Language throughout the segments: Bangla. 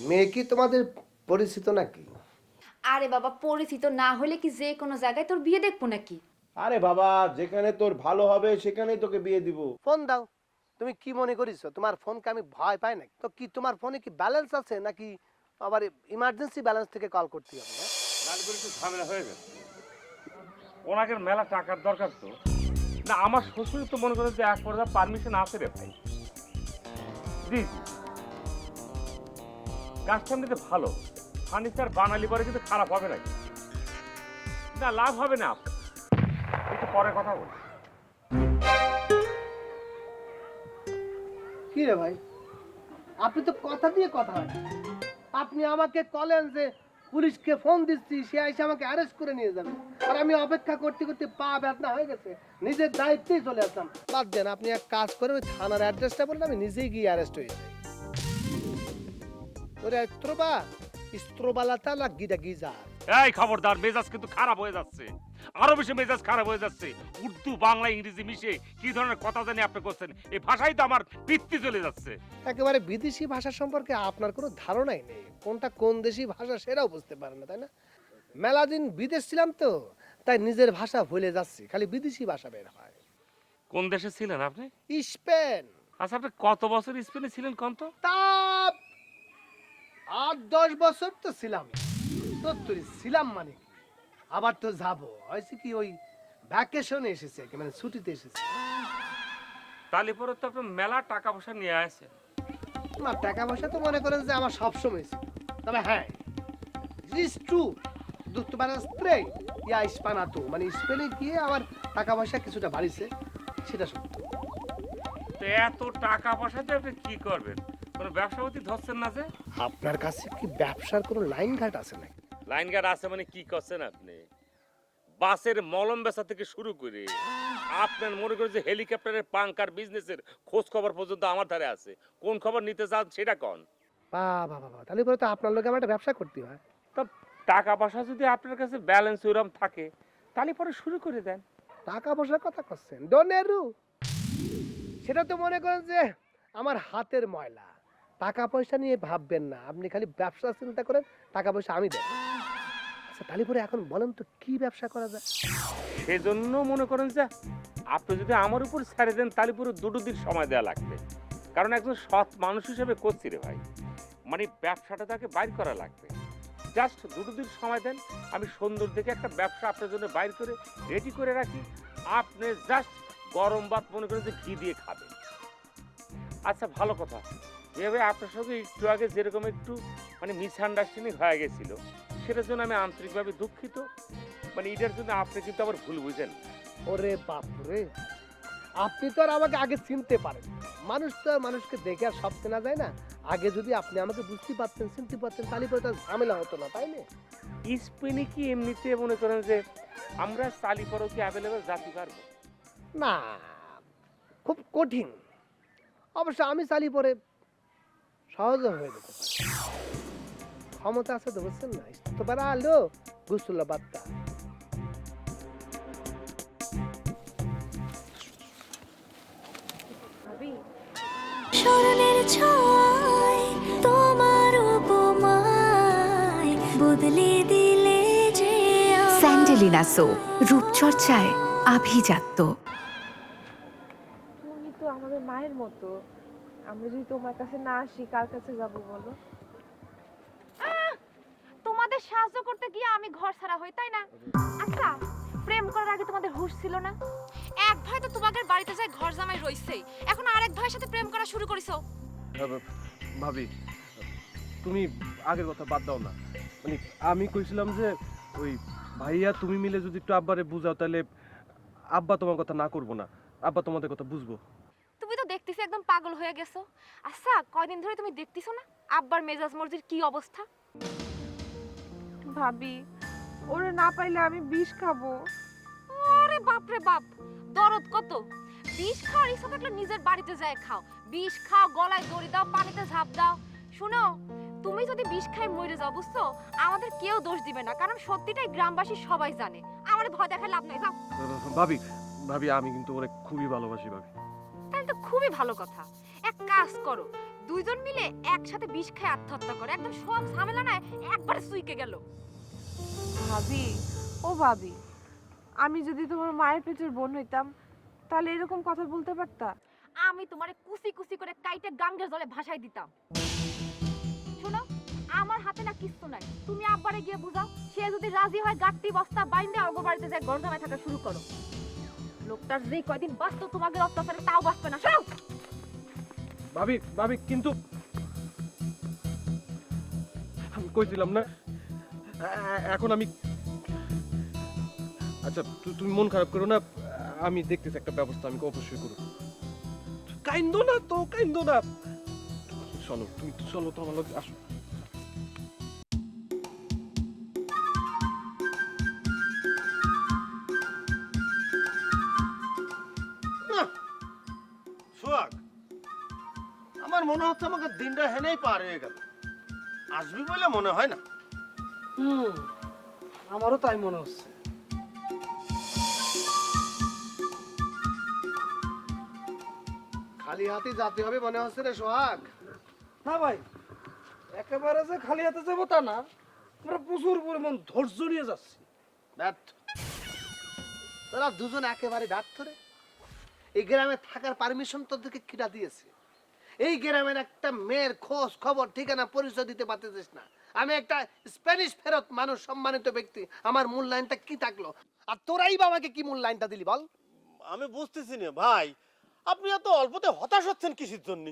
মেয়ে কি তোমাদের পরিচিত নাকি? আরে বাবা পরিচিত না হলে কি যে কোনো জায়গায় তোর বিয়ে দেখব নাকি? আরে বাবা যেখানে তোর ভালো হবে সেখানেই তোকে বিয়ে দিব। ফোন দাও। তুমি কি মনে করিছো তোমার ফোনকে আমি ভয় পাই না তো কি তোমার ফোনে কি ব্যালেন্স আছে নাকি আবার ইমার্জেন্সি ব্যালেন্স থেকে কল করতে হবে হ্যাঁ? ঝামেলা হয়ে গেছে। ওনাকে মেলা টাকার দরকার তো। না আমার শ্বশুর তো মনে করে যে এক পর্যন্ত পারমিশন আছে রে ভাই। জি জি। কাজটা এমনিতে ভালো। ফার্নিচার বানালি পরে কিন্তু খারাপ হবে নাকি না, লাভ হবে না। একটু পরে কথা বল। কি রে ভাই? আপনি তো কথা দিয়ে কথা হয়। আপনি আমাকে কলেন যে পুলিশকে ফোন দিচ্ছি, সে এসে আমাকে অ্যারেস্ট করে নিয়ে যাবে। আর আমি অপেক্ষা করতে করতে পা ব্যথা হয়ে গেছে। নিজের দায়িত্বেই চলে আসলাম। বাদ দেন, আপনি এক কাজ করে ওই থানার অ্যাড্রেসটা বললে আমি নিজেই গিয়ে অ্যারেস্ট হয়ে যাই। ওরে স্ত্রোবা স্ত্রোবালাতা লাগ গিদা গিজা এই খবরদার মেজাজ কিন্তু খারাপ হয়ে যাচ্ছে। আরও বেশি মেজাজ খারাপ হয়ে যাচ্ছে। উর্দু বাংলা ইংরেজি মিশে কি ধরনের কথা জানি আপনি করছেন? এই ভাষাই তো আমার পিত্তি চলে যাচ্ছে। একেবারে বিদেশি ভাষা সম্পর্কে আপনার কোনো ধারণাই নেই। কোনটা কোন দেশি ভাষা সেটাও বুঝতে পারেন না তাই না? মেলা দিন বিদেশ ছিলাম তো তাই নিজের ভাষা ভুলে যাচ্ছি। খালি বিদেশি ভাষা বের হয়। কোন দেশে ছিলেন আপনি? স্পেন। আচ্ছা আপনি কত বছর স্পেনে ছিলেন কোন তো তা আট দশ বছর তো ছিলাম। সত্তরি ছিলাম মানে আবার তো যাব। হয়েছে কি ওই ভ্যাকেশনে এসেছে কি, মানে ছুটিতে এসেছে। তাহলে পরে তো আপনি মেলা টাকা পয়সা নিয়ে আসেন না টাকা পয়সা তো মনে করেন যে আমার সবসময় ছিল। তবে হ্যাঁ ইস ট্রু দুধ মানে স্প্রে ইয়া ইস্পানাতো মানে স্পেনে গিয়ে আমার টাকা পয়সা কিছুটা বাড়িছে সেটা সত্য। তো এত টাকা পয়সা দিয়ে আপনি কি করবেন? কোনো ব্যবসাপতি ধরছেন না যে? আপনার কাছে কি ব্যবসার কোনো লাইন ঘাট আছে নাকি? লাইন ঘাট আছে মানে কি করছেন আপনি? বাসের মলম বেচা থেকে শুরু করে আপনার মনে করেন যে হেলিকপ্টারের পাঙ্কার বিজনেসের খোঁজ খবর পর্যন্ত আমার ধারে আছে। কোন খবর নিতে চান সেটা কন। বা বাবা বাবা তাহলে পরে তো আপনার লোকে আমার একটা ব্যবসা করতে হয়। তা টাকা পয়সা যদি আপনার কাছে ব্যালেন্স ওরম থাকে তাহলে পরে শুরু করে দেন। টাকা পয়সার কথা করছেন? ডোনেরু সেটা তো মনে করেন যে আমার হাতের ময়লা। টাকা পয়সা নিয়ে ভাববেন না। আপনি খালি ব্যবসা চিন্তা করেন টাকা পয়সা আমি দেব। আচ্ছা তাহলে পরে এখন বলেন তো, কি ব্যবসা করা যায়? সেজন্য মনে করেন যে, আপনি যদি আমার উপর ছেড়ে দেন, তাহলে পুরো দুটো দিন সময় দেওয়া লাগবে। কারণ একজন সৎ মানুষ হিসেবে করছি রে ভাই। মানে ব্যবসাটা তাকে বাইর করা লাগবে। জাস্ট দুটো দিন সময় দেন, আমি সুন্দর দেখে একটা ব্যবসা আপনার জন্য বাইর করে রেডি করে রাখি। আপনি জাস্ট গরম ভাত মনে করেন যে ঘি দিয়ে খাবেন। আচ্ছা ভালো কথা। এভাবে আপনার সঙ্গে একটু আগে যেরকম একটু মানে মিসআন্ডারস্ট্যান্ডিং হয়ে গেছিল সেটার জন্য আমি আন্তরিকভাবে দুঃখিত। মানে এটার জন্য আপনি কিন্তু আবার ভুল বুঝেন। ওরে বাপরে আপনি তো আর আমাকে আগে চিনতে পারেন। মানুষ তো আর মানুষকে দেখে আর সব চেনা যায় না। আগে যদি আপনি আমাকে বুঝতে পারতেন চিনতে পারতেন তাহলে পরে তো আর ঝামেলা হতো না তাই না? স্পেনে কি এমনিতে মনে করেন যে আমরা চালি পরও কি অ্যাভেলেবেল জাতি পারব? না খুব কঠিন। অবশ্য আমি চালি পরে সহজে হয়ে যেতে পারে। ক্ষমতা আছে তো বুঝছেন না? তো পারা আলো গুসুল্লা বাত্তা স্মরণের ছয় তোমার উপমায় বদলে দিলে যে। স্যান্ডেলিনা সো রূপচর্চায় আভিজাত্য। তুমি তো আমাদের মায়ের মতো। আমরা যদি তোমার কাছে না আসি কার কাছে যাব বলো? তোমাদের সাহায্য করতে গিয়ে আমি ঘর ছাড়া হই তাই না? আচ্ছা প্রেম করার আগে তোমাদের হুঁশ ছিল না? এক ভাই তো তোমাদের বাড়িতে যায় ঘর জামাই রইছেই। এখন আরেক ভাইয়ের সাথে প্রেম করা শুরু করিছো। ভাবি তুমি আগের কথা বাদ দাও না। মানে আমি কইছিলাম যে ওই ভাইয়া তুমি মিলে যদি একটু আব্বারে বুঝাও তাহলে আব্বা তোমার কথা না করব না। আব্বা তোমাদের কথা বুঝব। দেখতেছি একদম পাগল হয়ে গেছো। আচ্ছা কয়দিন ধরে তুমি দেখতেছো না? আব্বার মেজাজ মর্জির কি অবস্থা? ভাবি ওরে না পাইলে আমি বিষ খাব। আরে বাপ রে বাপ দরদ কত? বিষ খাওয়ার ইচ্ছা থাকলে নিজের বাড়িতে যায় খাও। বিষ খাও গলায় দড়ি দাও পানিতে ঝাঁপ দাও। শুনো তুমি যদি বিষ খাই মরে যাও বুঝছ? আমাদের কেউ দোষ দিবে না কারণ সত্যিটাই গ্রামবাসী সবাই জানে। আমার ভয় দেখায় লাভ নাই যাও। ভাবি ভাবি আমি কিন্তু ওরে খুবই ভালোবাসি ভাবি। তাহলে তো খুবই ভালো কথা। এক কাজ করো দুইজন মিলে একসাথে বিষ খেয়ে আত্মহত্যা করে। একদম সব ঝামেলা না একবারে সুইকে গেল। ভাবি ও ভাবি আমি যদি তোমার মায়ের পেটের বোন হইতাম তাহলে এরকম কথা বলতে পারতা? আমি তোমারে কুচি কুচি করে কাইটে গাঙ্গের জলে ভাসাই দিতাম। শোনো আমার হাতে না কিচ্ছু নাই। তুমি আব্বারে গিয়ে বুঝাও সে যদি রাজি হয় গাট্টি বস্তা বাইন্দে অগো বাড়িতে যায় গরজামায় থাকা শুরু করো। লোকটার যে কয়দিন বাঁচতো তোমাকে অত্যাচারে তাও বাঁচবে না। শোনো ভাবি ভাবি, কিন্তু আমি কইছিলাম না এখন আমি আচ্ছা তুমি মন খারাপ করো না, আমি দেখতেছি একটা ব্যবস্থা, আমি অবশ্যই করব। কাইন্দো না তো, কাইন্দো না। চলো তুমি চলো তো আমার আসো। হচ্ছে আমাকে দিনটা হেনেই পার হয়ে গেল। আসবি বলে মনে হয় না? হুম আমারও তাই মনে হচ্ছে। খালি হাতে যেতে হবে মনে হচ্ছে রে সোহাগ। না ভাই একেবারে যে খালি হাতে যাব তা না আমরা প্রচুর পরিমাণ ধৈর্য নিয়ে যাচ্ছি। ব্যর্থ। তোরা দুজন একেবারে ব্যর্থ রে। এই গ্রামে থাকার পারমিশন তোদেরকে কিরা দিয়েছে? এই গ্রামের একটা মেয়ের খোঁজ খবর ঠিকানা পরিচয় দিতে পারতেছিস না। আমি একটা স্প্যানিশ ফেরত মানুষ সম্মানিত ব্যক্তি। আমার মূল্যায়নটা কি থাকল? আর তোরাই বা আমাকে কি মূল্যায়নটা দিলি বল? আমি বুঝতেছি না ভাই। আপনি এত অল্পতে হতাশ হচ্ছেন কিসের জন্য?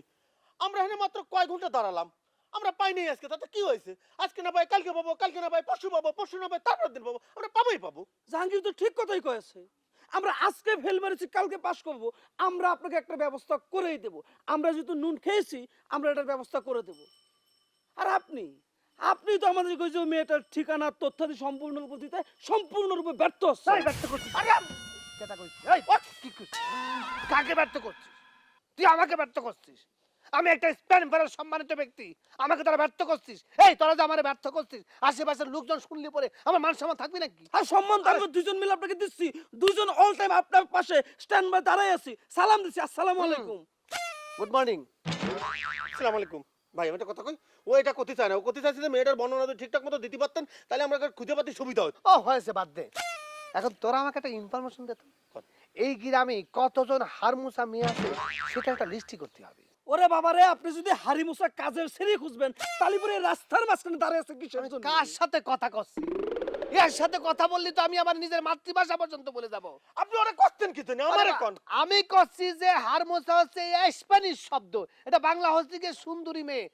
আমরা এখানে মাত্র কয় ঘণ্টা দাঁড়ালাম। আমরা পাইনি আজকে তাতে কি হয়েছে? আজকে না পাই কালকে পাবো কালকে না পাই পরশু পাবো পরশু না পাই তারপর দিন পাবো আমরা পাবোই পাবো। জাহাঙ্গীর তো ঠিক কথাই কয়েছে। আমরা আজকে ফেল মেরেছি কালকে পাশ করব আমরা আপনাকে একটা ব্যবস্থা করেই দেব। আমরা যেহেতু নুন খেয়েছি আমরা এটার ব্যবস্থা করে দেব। আর আপনি? আপনি তো আমাদের কইছে মেয়েটার ঠিকানা তথ্যাদি সম্পূর্ণরূপে দিতে সম্পূর্ণরূপে ব্যর্থ হচ্ছে ব্যর্থ করছিস? কাকে ব্যর্থ করছিস? তুই আমাকে ব্যর্থ করছিস? আমি একটা স্প্যান ফেরার সম্মানিত ব্যক্তি। আমাকে তারা ব্যর্থ করছিস। এই তোরা যে আমার ব্যর্থ করছিস আশেপাশের লোকজন শুনলে পরে আমার মান সম্মান থাকবি নাকি? আর সম্মান তো দুজন মিলে আপনাকে দিচ্ছি। দুজন অল টাইম আপনার পাশে স্ট্যান্ড বাই দাঁড়াই আছি। সালাম দিচ্ছি আসসালামু আলাইকুম। গুড মর্নিং আসসালামু আলাইকুম। ভাই আমি একটা কথা কই? ও এটা করতে চায় না। ও করতে চাইছে যে মেয়েটার বর্ণনা যদি ঠিকঠাক মতো দিতে পারতেন তাহলে আমরা খুঁজে পাতে সুবিধা হতো। ও হয়েছে বাদ দে। এখন তোরা আমাকে একটা ইনফরমেশন দে তো। এই গ্রামে কতজন হারমুসা মেয়ে আছে সেটা একটা লিস্টি করতে হবে। ওরে বাবা রে আপনি যদি হারিমুসা কাজের সিঁড়ি খুঁজবেন তালিপুরে রাস্তার মাঝখানে দাঁড়িয়ে আছে কিসের জন্য? কার সাথে কথা করছি এর সাথে কথা বললি তো আমি আমার নিজের মাতৃভাষা পর্যন্ত বলে যাব। আপনি ওরা করতেন কি জানি আমার কোন। আমি করছি যে হারমোসা হচ্ছে স্প্যানিশ শব্দ। এটা বাংলা হচ্ছে গিয়ে সুন্দরী মেয়ে।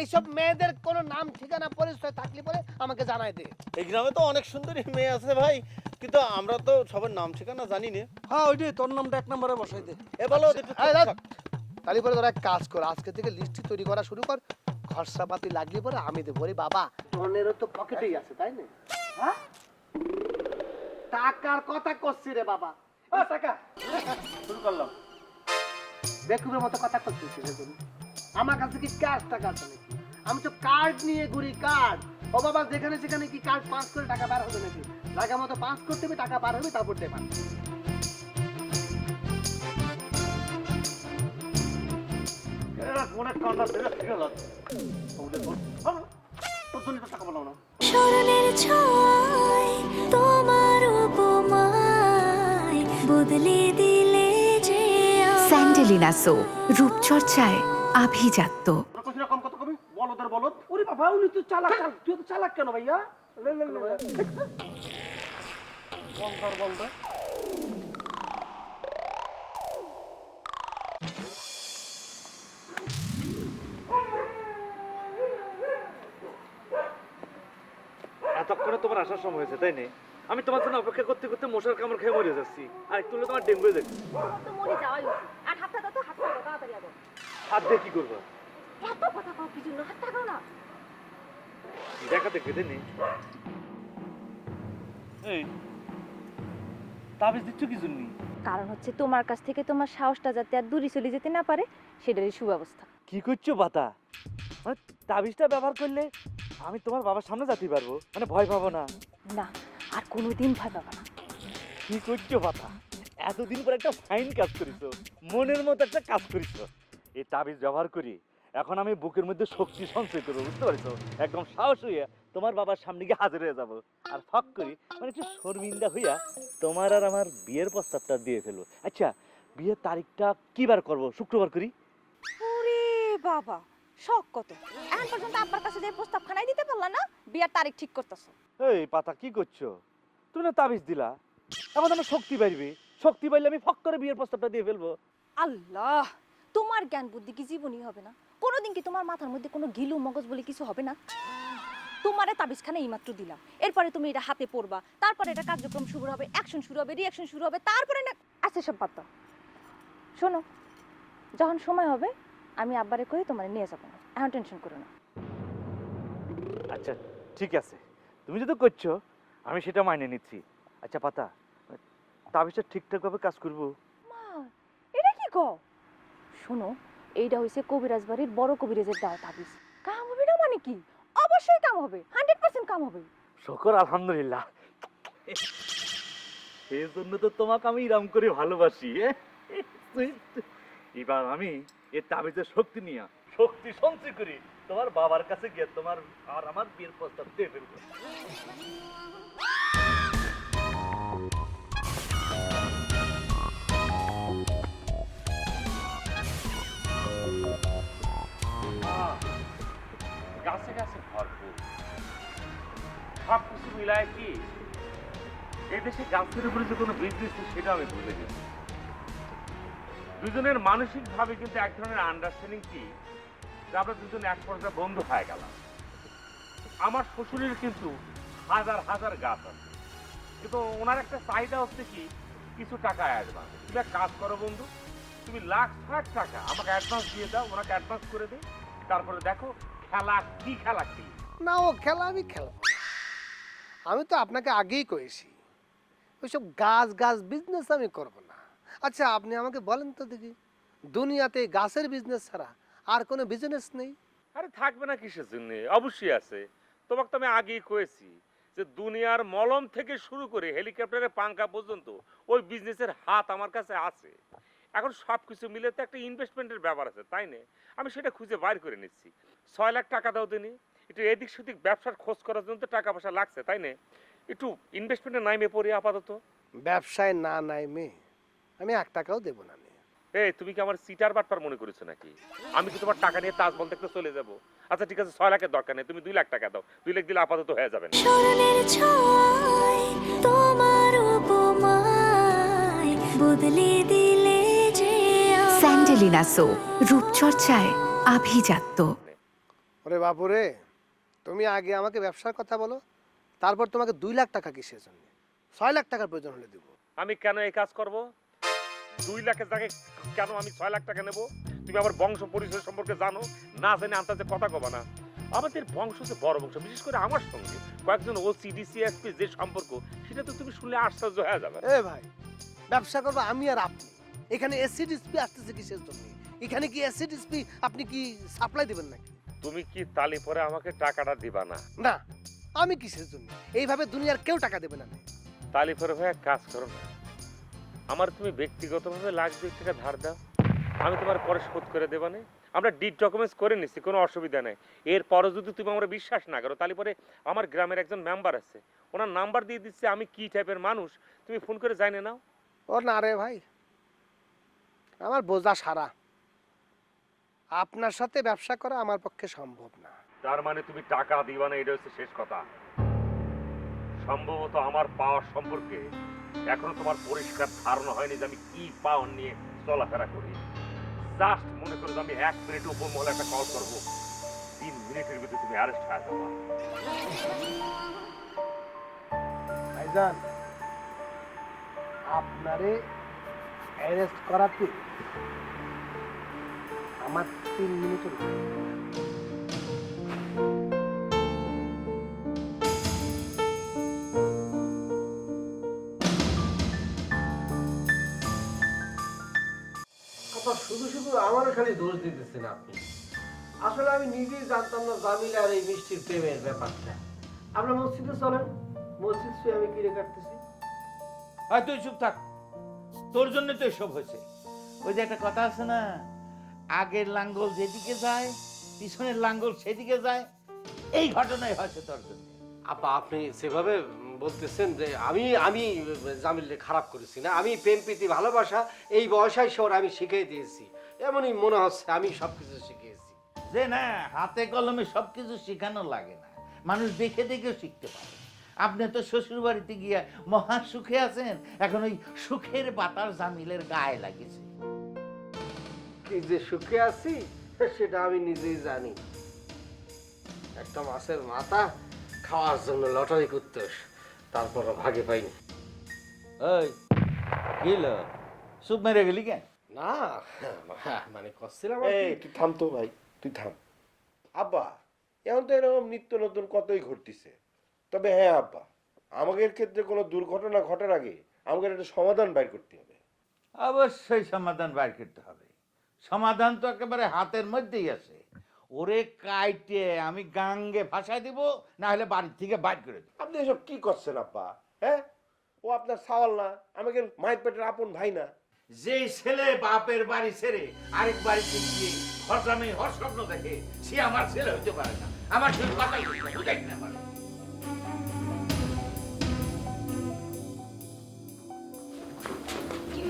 এইসব মেয়েদের কোনো নাম ঠিকানা পরিচয় থাকলে পরে আমাকে জানাই দে। এই গ্রামে তো অনেক সুন্দরী মেয়ে আছে ভাই কিন্তু আমরা তো সবার নাম ঠিকানা জানি না। হ্যাঁ ওইটাই তোর নামটা এক নম্বরে বসাই দে। এ বলো তাহলে পরে তোরা এক কাজ কর, আজকে থেকে লিস্টটি তৈরি করা শুরু কর, খরচাপাতি লাগলে পরে আমি দেবো। রে বাবা টনেরও তো পকেটেই আছে, তাই না? হ্যাঁ? টাকার কথা করছি রে বাবা। টাকা। শুরু করলাম। বেকুবের মতো কথা করছিস রে তুমি আমার কাছে কি ক্যাশ টাকা আছে নাকি? আমি তো কার্ড নিয়ে ঘুরি কার্ড ও বাবা, যেখানে সেখানে কি কার্ড পাস করে টাকা বার হবে নাকি? জায়গা মতো পাস করতে হবে, টাকা বার হবে, তারপর দেবেন স্মরণের ছয় তোমার উপমায় বদলে দিলে যে। স্যান্ডেলিনা সো রূপচর্চায় আভিজাত্য। বলদের বলদ? ওরে বাবা উনি তো চালাক তুই তো চালাক কেন ভাইয়া? লে। বলদার তোমার আসার সময় হয়েছে তাই নেই আমি তোমার জন্য অপেক্ষা করতে করতে মশার কামড় খেয়ে মরে যাচ্ছি। আর হলে তোমার ডেঙ্গু হয়ে যাচ্ছে তো মরে যাওয়াই উচিত। আর হাতটা দাও তো হাতটা দাও তাড়াতাড়ি আগে হাত দিয়ে কি করব? এত কথা কও কি জন্য? হাতটা দাও না। দেখা দেখবে তাই নেই এই তাবিজ দিচ্ছ কি জন্য? কারণ হচ্ছে তোমার কাছ থেকে তোমার সাহসটা যাতে আর দূরে চলে যেতে না পারে সেটারই সুব্যবস্থা। কি করছ বাতা? মানে তাবিজটা ব্যবহার করলে আমি তোমার বাবার সামনে যেতে পারব। মানে ভয় পাবো না। না আর কোনোদিন ভয় পাবা না। কি করছ বাতা এতদিন পর একটা ফাইন কাজ করেছ। মনের মতো একটা কাজ করেছ। এই তাবিজ ব্যবহার করি। এখন আমি বুকের মধ্যে শক্তি সঞ্চয় করব বুঝতে পারছ? একদম সাহস হইয়া তোমার বাবার সামনে গিয়ে হাজির হয়ে যাব। আর ফক করি মানে একটু শর্মিন্দা হইয়া তোমার আর আমার বিয়ের প্রস্তাবটা দিয়ে ফেলব আচ্ছা বিয়ের তারিখটা কি বার করব? শুক্রবার করি? ওরে বাবা! শখ কত? এখন পর্যন্ত আব্বার কাছে যে প্রস্তাব খানাই দিতে পারলা না বিয়ার তারিখ ঠিক করতেছো। এই পাতা কি করছ? তুমি না তাবিজ দিলা। এখন আমার শক্তি বাড়বে। শক্তি বাড়লে আমি ফক করে বিয়ের প্রস্তাবটা দিয়ে ফেলব। আল্লাহ তোমার জ্ঞান বুদ্ধি কি জীবনই হবে না? কোনোদিন কি তোমার মাথার মধ্যে কোনো গিলু মগজ বলে কিছু হবে না? তোমারে তাবিজখানে এইমাত্র দিলাম। এরপরে তুমি এটা হাতে পড়বা। তারপরে এটা কার্যক্রম শুরু হবে অ্যাকশন শুরু হবে রিয়াকশন শুরু হবে তারপরে না আচ্ছা সব বাদ শোনো যখন সময় হবে আমি আব্বারে কই তোমার নিয়ে যাব না। এখন টেনশন করো না। আচ্ছা ঠিক আছে। তুমি যদি করছ আমি সেটা মাইনে নিচ্ছি। আচ্ছা পাতা তাবিজটা ঠিকঠাকভাবে কাজ করব। মা এটা কি কও? শোনো এইটা হইছে কবিরাজ বাড়ির বড় কবিরাজের দেওয়া তাবিজ। কাম হবে না মানে কি? অবশ্যই কাম হবে হান্ড্রেড পার্সেন্ট কাম হবে। শকর আলহামদুলিল্লাহ। সেই জন্য তো তোমাকে আমি ইরাম করে ভালোবাসি এ? এবার আমি এ তাবিজের শক্তি নিয়ে। শক্তি সঞ্চয় করি, তোমার বাবার কাছে গিয়ে তোমার আর আমার বিয়ের প্রস্তাব দিয়ে ফেলব। গাছে গাছে ভরপুর। সব কিছু মিলায় কি? এই দেশে গাছের উপরে যে কোনো বিজনেস সেটা আমি ভুলে গেছি। দুজনের মানসিক ভাবে কিন্তু এক ধরনের আন্ডারস্ট্যান্ডিং কি? যে আমরা দুজন এক পর্যায়ে বন্ধু হয়ে গেলাম। আমার শ্বশুরের কিন্তু হাজার হাজার গাছ আছে। কিন্তু ওনার একটা চাহিদা হচ্ছে কি? কিছু টাকা অ্যাডভান্স তুমি এক কাজ করো বন্ধু, তুমি লাখ ষাট টাকা আমাকে অ্যাডভান্স দিয়ে দাও, ওনাকে অ্যাডভান্স করে দিই। তারপরে দেখো খেলা কি খেলা খেলি না, ও খেলা আমি খেলব না। আমি তো আপনাকে আগেই কয়েছি। ওইসব গাছ গাছ বিজনেস আমি করব না। আচ্ছা আপনি আমাকে বলেন তো দেখি। দুনিয়াতে গাছের বিজনেস ছাড়া আর কোনো বিজনেস নেই? আরে থাকবে না কিসের জন্য? অবশ্যই আছে। তোমাকে তো আমি আগেই কয়েছি যে দুনিয়ার মলম থেকে শুরু করে হেলিকপ্টারের পাঙ্খা পর্যন্ত ওই বিজনেসের হাত আমার কাছে আছে। এখন সব কিছু মিলে তো একটা ইনভেস্টমেন্টের ব্যাপার আছে তাই না? আমি সেটা খুঁজে বাইর করে নিচ্ছি। ছয় লাখ টাকা দাও দিনি। একটু এদিক সেদিক ব্যবসার খোঁজ করার জন্য তো টাকা পয়সা লাগছে তাই না? একটু ইনভেস্টমেন্টে নাইমে পড়ি আপাতত। ব্যবসায় না নাই মেয়ে আমি এক টাকাও দেবো না এই তুমি কি আমার সিটার বাটপার মনে করেছ নাকি? আমি কি তোমার টাকা নিয়ে তাজমহল দেখতে চলে যাব? আচ্ছা ঠিক আছে ছয় লাখের দরকার নেই তুমি দুই লাখ টাকা দাও। দুই লাখ দিলে আপাতত হয়ে যাবে তোমার উপমায় বদলে দিলে যে স্যান্ডেলিনা সো রূপচর্চায় আভিজাত্য। ওরে বাপুরে তুমি আগে আমাকে ব্যবসার কথা বলো তারপর তোমাকে দুই লাখ টাকা কিসের জন্য? ছয় লাখ টাকার প্রয়োজন হলে দেবো। আমি কেন এই কাজ করব? দুই লাখের জায়গায় কেন আমি ছয় লাখ টাকা নেব? তুমি আমার বংশ পরিচয় সম্পর্কে জানো? না জেনে আন্তাজে কথা কবা না। আমাদের বংশ যে বড় বংশ বিশেষ করে আমার সঙ্গে কয়েকজন ও সিডিসিএসপি যে সম্পর্ক সেটা তো তুমি শুনলে আশ্চর্য হয়ে যাবে। এ ভাই ব্যবসা করব আমি আর আপনি। এখানে এসিড স্পি আসতেছে কিসের জন্য? এখানে কি অ্যাসিড স্পি আপনি কি সাপ্লাই দিবেন নাকি? তুমি কি তালি পরে আমাকে টাকাটা দিবা না? না আমি কিসের জন্য? এইভাবে দুনিয়ার কেউ টাকা দেবে না। তালি পরে ভাই কাজ করো না। আমার তুমি ব্যক্তিগতভাবে লাখ দুই টাকা ধার দাও আমি তোমার পরে শোধ করে দেবা না। আমরা ডিড ডকুমেন্টস করে নিচ্ছি কোনো অসুবিধা নেই। এরপরও যদি তুমি আমরা বিশ্বাস না করো তাহলে পরে আমার গ্রামের একজন মেম্বার আছে। ওনার নাম্বার দিয়ে দিচ্ছে আমি কি টাইপের মানুষ? তুমি ফোন করে জানে নাও। ও না রে ভাই আমার বোঝা সারা। আপনার সাথে ব্যবসা করা আমার পক্ষে সম্ভব না। তার মানে তুমি টাকা দিবা না এটা হচ্ছে শেষ কথা। সম্ভবত আমার পাওয়ার সম্পর্কে এখনও তোমার পরিষ্কার ধারণা হয়নি যে আমি কি পাওয়ার নিয়ে চলাফেরা করি। জাস্ট মনে করো আমি এক মিনিট উপর মহলে একটা কল করব। তিন মিনিটের ভিতরে তুমি অ্যারেস্ট হয়ে যাবা। ভাইজান, আপনারে অ্যারেস্ট করাতে আমার তিন মিনিটের শুধু আমারও খালি দোষ দিতেছেন আপনি। আসলে আমি নিজেই জানতাম না জামিলা আর এই মিষ্টির প্রেমের ব্যাপারটা। আমরা মসজিদে চলেন। মসজিদ শুয়ে আমি কিনে কাটতেছি হয় তুই চুপ থাক। তোর জন্য তো এসব হয়েছে। ওই যে একটা কথা আছে না আগের লাঙ্গল যেদিকে যায় পিছনের লাঙ্গল সেদিকে যায় এই ঘটনাই হয়েছে তোর জন্য। আপা আপনি সেভাবে বলতেছেন যে আমি আমি জামিলকে খারাপ করেছি না। আমি প্রেম প্রীতি ভালোবাসা এই বয়সায় শহর আমি শিখিয়ে দিয়েছি। এমনই মনে হচ্ছে আমি সবকিছু শিখিয়েছি। যে না হাতে কলমে সবকিছু শেখানো লাগে না। মানুষ দেখে দেখেও শিখতে পারে। আপনি তো শ্বশুর বাড়িতে গিয়া মহা সুখে আছেন এখন ওই সুখের বাতাস জামিলের গায়ে লাগিয়েছে। কি যে সুখে আছি সেটা আমি নিজেই জানি। একটা মাছের মাথা খাওয়ার জন্য লটারি করতে তারপর ভাগে পাইনি। ওই গেল সুপ মেরে গেলি কেন? না মানে করছিলাম এই তুই থাম তো ভাই তুই থাম। আব্বা এখন তো এরকম নিত্য নতুন কতই ঘটতেছে। তবে হ্যাঁ আব্বা আমাদের ক্ষেত্রে কোনো দুর্ঘটনা ঘটার আগে আমাদের একটা সমাধান বাইর করতে হবে। অবশ্যই সমাধান বাইর করতে হবে। সমাধান তো একেবারে হাতের মধ্যেই আছে। ওরে কাইটে আমি গাঙ্গে ভাসায় দিব না হলে বাড়ির থেকে বাইর করে দেবো। আপনি এসব কি করছেন আব্বা? হ্যাঁ? ও আপনার সাওয়াল না আমাকে মায়ের পেটের আপন ভাই না। যে ছেলে বাপের বাড়ি ছেড়ে আরেক বাড়িতে গিয়ে হরজামে হর স্বপ্ন দেখে সে আমার ছেলে হতে পারে না। আমার ছেলে কথাই বুঝাই না পারে। কি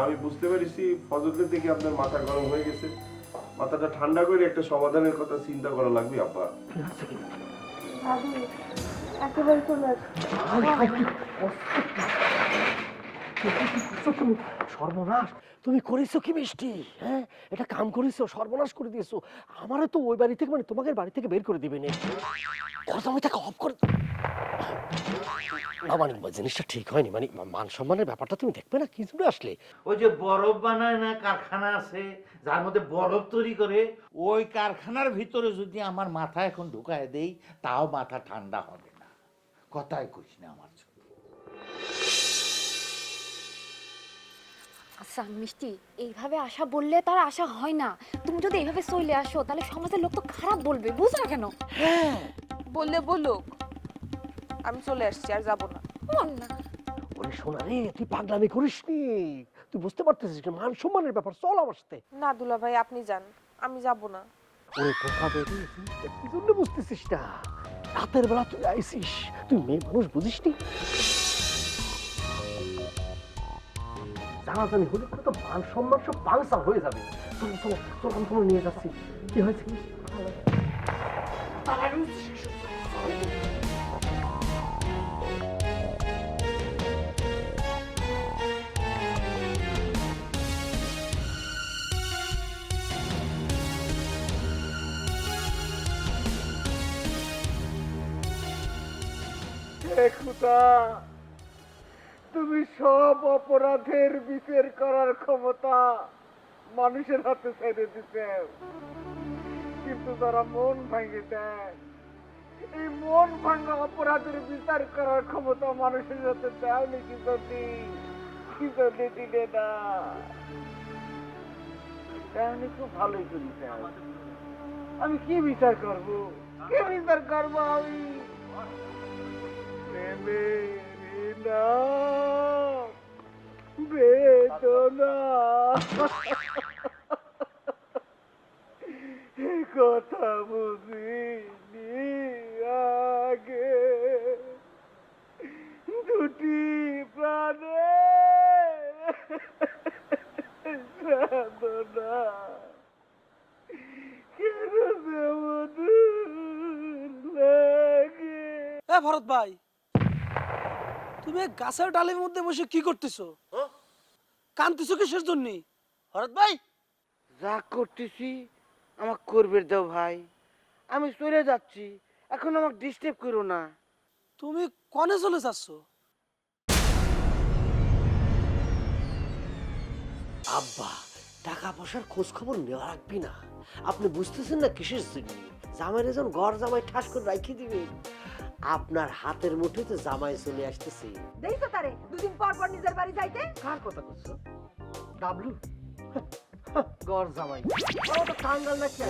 আমি বুঝতে পেরেছি ফজলের থেকে আপনার মাথা গরম হয়ে গেছে। মাথাটা ঠান্ডা করে একটা সমাধানের কথা চিন্তা করা লাগবে আব্বা একেবারে চলে সর্বনাশ। তুমি করেছ কি মিষ্টি? হ্যাঁ? এটা কাম করেছ, সর্বনাশ করে দিয়েছ। আমারও তো ওই বাড়ি থেকে মানে তোমাদের বাড়ি থেকে বের করে দিবে না। কথা তাকে অফ করে মানে জিনিসটা ঠিক হয়নি। মানে মান সম্মানের ব্যাপারটা তুমি দেখবে না? কি জন্য আসলে? ওই যে বরফ বানায় না, কারখানা আছে, যার মধ্যে বরফ তৈরি করে, ওই কারখানার ভিতরে যদি আমার মাথা এখন ঢুকায় দেই, তাও মাথা ঠান্ডা হবে না। কথাই কইস না আমার ছোট। আচ্ছা মিষ্টি এইভাবে আশা বললে তার আশা হয় না। তুমি যদি এইভাবে চলে আসো তাহলে সমাজের লোক তো খারাপ বলবে বুঝো না কেন বললে বলুক। আমি চলে আসছি আর যাব না। মন না। ওরে শোনা রে তুই পাগলামি করিস নি? তুই বুঝতে পারতেছিস না মান সম্মানের ব্যাপার চল আমার সাথে। না দুলা ভাই আপনি যান আমি যাব না। ওরে কথা বেরি কি জন্য বুঝতেছিস না? রাতের বেলা তুই আইসিস তুই মেয়ে মানুষ বুঝিস নি? জানাজানি হলে তো মান সম্মান সব বাংসা হয়ে যাবে। চলো চলো চলো আমি তোমার নিয়ে যাচ্ছি। কি হয়েছে খুদা! তুমি সব অপরাধের বিচার করার ক্ষমতা মানুষের হাতে ছেড়ে দিতে। কিন্তু যারা মন ভাঙে দেয়, এই মন ভাঙা অপরাধের বিচার করার ক্ষমতা মানুষের হাতে দেয়নি কি যদি? কি যদি দিলে না? দেয়নি খুব ভালোই করিতে আমি কি বিচার করব? কি বিচার করব আমি? কথা বুঝিনি আগে দুটি প্রাণে সাধনা কেন ভরত ভাই, তুমি গাছের ডালের মধ্যে বসে কি করতেছো? কানতেছো কিসের জন্য ভরত ভাই। যা করতেছি আমাকে করবে দাও ভাই। আমি চলে যাচ্ছি এখন আমাকে ডিস্টার্ব করো না। তুমি কনে চলে যাচ্ছ? আব্বা টাকা পয়সার খোঁজ খবর নেওয়া রাখবি না। আপনি বুঝতেছেন না কিসের জন্য? জামাইরে যখন ঘর জামাই ঠাস করে রাখি দিবে আপনার হাতের মুঠিতে জামাই চলে আসতেছি। দেখছ তারে দুদিন পর পর নিজের বাড়ি যাইতে। কার কথা করছ ডাবলু? গড় জামাই। ও তো কাঙ্গাল নাকি